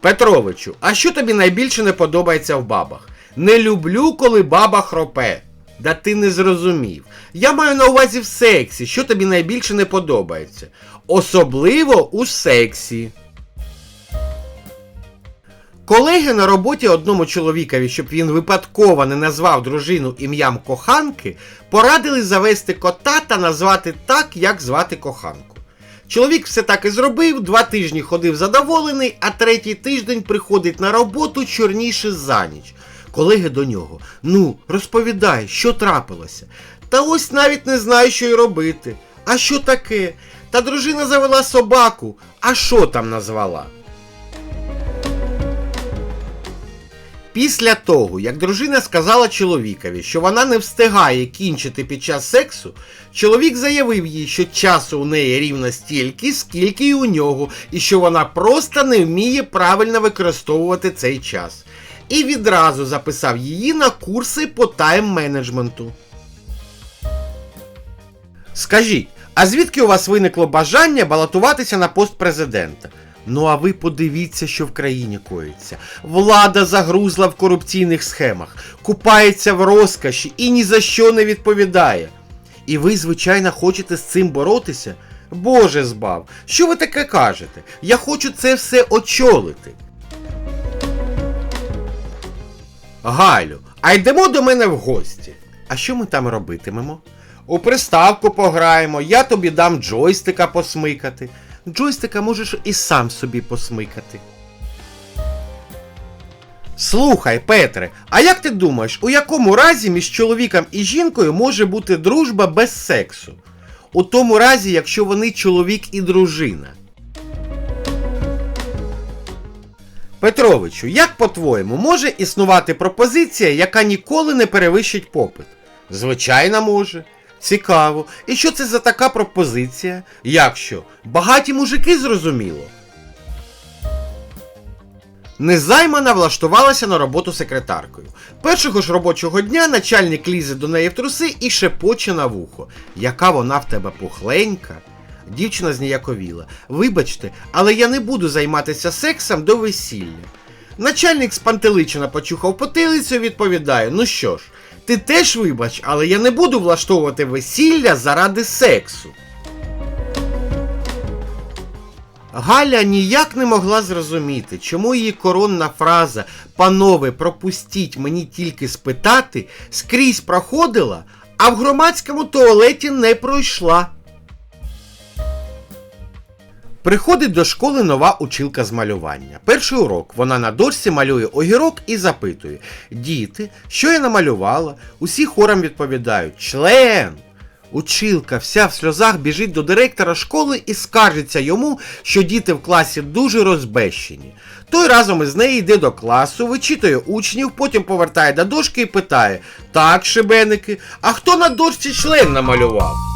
Петровичу, а що тобі найбільше не подобається в бабах? Не люблю, коли баба хропе. Да ти не зрозумів. Я маю на увазі в сексі, що тобі найбільше не подобається. Особливо у сексі. Колеги на роботі одному чоловікові, щоб він випадково не назвав дружину ім'ям коханки, порадили завести кота та назвати так, як звати коханку. Чоловік все так і зробив, два тижні ходив задоволений, а третій тиждень приходить на роботу чорніше за ніч. Колеги до нього: Ну, розповідай, що трапилося. Та ось навіть не знаю, що й робити. А що таке? Та дружина завела собаку. А що там назвала? Після того, як дружина сказала чоловікові, що вона не встигає кінчити під час сексу, чоловік заявив їй, що часу у неї рівно стільки, скільки і у нього, і що вона просто не вміє правильно використовувати цей час. І відразу записав її на курси по тайм-менеджменту. Скажіть, а звідки у вас виникло бажання балотуватися на пост президента? Ну а ви подивіться, що в країні коїться. Влада загрузла в корупційних схемах, купається в розкоші і ні за що не відповідає. І ви, звичайно, хочете з цим боротися? Боже збав, що ви таке кажете? Я хочу це все очолити. Галю, а йдемо до мене в гості. А що ми там робитимемо? У приставку пограємо, я тобі дам джойстика посмикати. Джойстика можеш і сам собі посмикати. Слухай, Петре, а як ти думаєш, у якому разі між чоловіком і жінкою може бути дружба без сексу? У тому разі, якщо вони чоловік і дружина. Петровичу, як по-твоєму, може існувати пропозиція, яка ніколи не перевищить попит? Звичайно, може. Цікаво. І що це за така пропозиція? Якщо? Багаті мужики зрозуміло. Незаймана влаштувалася на роботу секретаркою. Першого ж робочого дня начальник лізе до неї в труси і шепоче на вухо. Яка вона в тебе пухленька. Дівчина зніяковіла. Вибачте, але я не буду займатися сексом до весілля. Начальник спантеличено почухав потилицю і відповідає: Ну що ж, ти теж вибач, але я не буду влаштовувати весілля заради сексу. Галя ніяк не могла зрозуміти, чому її коронна фраза Панове, пропустіть мені тільки спитати скрізь проходила, а в громадському туалеті не пройшла. Приходить до школи нова училка з малювання. Перший урок вона на дошці малює огірок і запитує: Діти, що я намалювала? Усі хором відповідають: Член. Училка вся в сльозах біжить до директора школи і скаржиться йому, що діти в класі дуже розбещені. Той разом із нею йде до класу, вичитує учнів, потім повертає до дошки і питає: Так, шибеники, а хто на дошці член намалював?